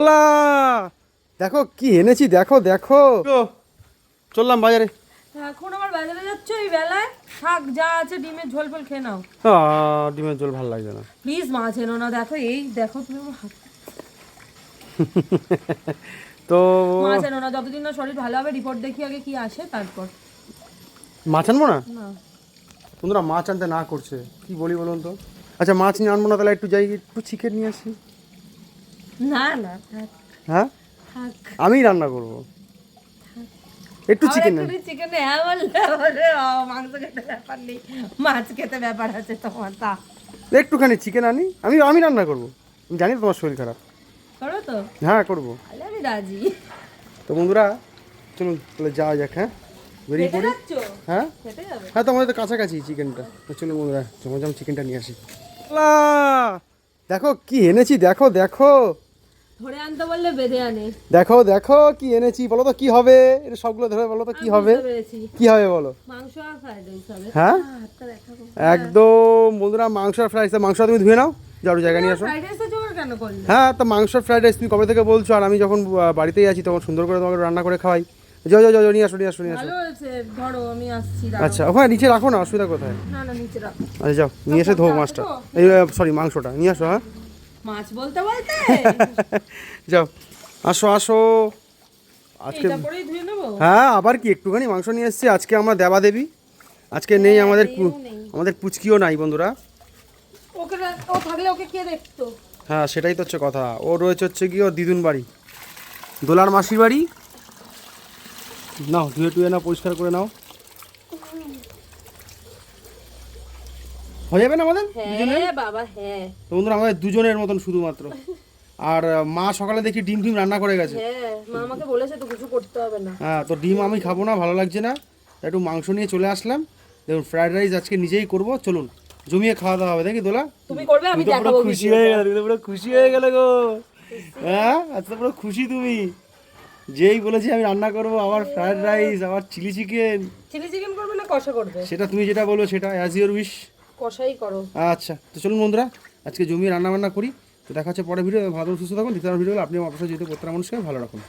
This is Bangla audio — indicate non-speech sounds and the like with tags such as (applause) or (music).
লা! দেখো কি এনেছি দেখো দেখো। চললাম বাজারে। এখন আবার বাজারে যাচ্ছ এই বেলায়? থাক যা আছে ডিমের ঝোল ফোল খেয়ে নাও। ডিমের ঝোল ভালো লাগছে না। প্লিজ মাছ এনো না দেখো এই দেখো তুমি আমার হাত (laughs) তো মাছ এনো না যতদিন না শরীর ভালো হবে রিপোর্ট দেখি আগে কি আসে তারপর। মাছ আনব না? না। বন্ধুরা মাছ আনতে না করছে। কি বলি বলুন তো? আচ্ছা মাছ নিয়ে আনব না তাহলে একটু যাই একটু চিকেন নিয়ে আসি। না না হ্যাঁ? আমি রান্না করব। একটু চিকেন চিকেন হ্যাঁ বললে বলে মাংস খেতে ব্যাপার নেই। মাছ খেতে ব্যাপার আছে তোমার তা। একটুখানি চিকেন আনি। আমি আমি রান্না করব। জানি তোমার শরীর খারাপ। করো তো? হ্যাঁ করব। আমি রাজি। তো বন্ধুরা চলুন তাহলে যাওয়া যাক হ্যাঁ? বেরিয়ে পড়ি। হ্যাঁ? হ্যাঁ তো আমাদের তো কাছাকাছি চিকেনটা তো চলুন বন্ধুরা জমজম চিকেনটা নিয়ে আসি। দেখো কি এনেছি দেখো দেখো। ধরে আনতে বললে বেঁধে আনে। দেখো দেখো কি এনেছি বলো তো কি হবে? এটা সবগুলো ধরে বলো তো কি হবে? কি হবে বলো? মাংস আর ফ্রাইড রাইস হবে। হ্যাঁ? একদম বন্ধুরা মাংস আর ফ্রাইড রাইস মাংস তুমি ধুয়ে নাও ঝাড়ু জায়গা নিয়ে আসো। হ্যাঁ তো মাংস ফ্রাইড রাইস তুমি কবে থেকে বলছো? আর আমি যখন বাড়িতেই আছি তখন সুন্দর করে তোমাকে রান্না করে খাওয়াই। যাও যাও যাও নিয়ে আসো নিয়ে আসো নিয়ে আসো। ধরো আমি আসছি আচ্ছা ওখানে নিচে রাখো না অসুবিধা কোথায়? না না নিচে রাখো। আচ্ছা যাও নিয়ে এসে ধো মাছটা। এই সরি মাংসটা নিয়ে আসো হ্যাঁ? মাছ বলতে বলতে। (laughs) যাও আসো আসো। আজকে হ্যাঁ আবার কি একটুখানি মাংস নিয়ে এসেছি। আজকে আমরা দেবা দেবী। আজকে নেই আমাদের আমাদের পুচকিও নাই বন্ধুরা। ওকে ও থাকলে ওকে কে দেখতো? হ্যাঁ সেটাই তো হচ্ছে কথা। ও রয়েছে হচ্ছে কি ওর দিদুন বাড়ি। দোলার মাসির বাড়ি। নাও ধুয়ে টুয়ে নাও পরিষ্কার করে নাও। হয়ে যাবে না আমাদের? হ্যাঁ বাবা হ্যাঁ। তো বন্ধুরা আমাদের দুজনের মতন শুধুমাত্র। আর মা সকালে দেখি ডিম ডিম রান্না করে গেছে। হ্যাঁ মা আমাকে বলেছে তো কিছু করতে হবে না। হ্যাঁ তো ডিম আমি খাব না ভালো লাগছে না। একটু মাংস নিয়ে চলে আসলাম। দেখুন ফ্রাইড রাইস আজকে নিজেই করব। চলুন জমিয়ে খাওয়া দাওয়া হবে দেখি দোলা। তুমি করবে আমি তো পুরো খুশি হয়ে গেলে তুমি পুরো খুশি হয়ে গেলে গো। হ্যাঁ আজকে পুরো খুশি তুমি। যেই বলেছি আমি রান্না করব আবার ফ্রাইড রাইস আবার চিলি চিকেন। চিলি চিকেন করবে না কষা করবে? সেটা তুমি যেটা বলবে সেটা অ্যাজ ইউর উইশ কষাই করো। আচ্ছা তো চলুন বন্ধুরা, আজকে জমি রান্না বান্না করি। তো দেখা হচ্ছে পরে ভিডিও ভালো সুস্থ থাকুন, দ্বিতীয় ভিডিও আপনি অবশ্যই যেতে প্রত্যেকটা মানুষকে ভালো রাখুন।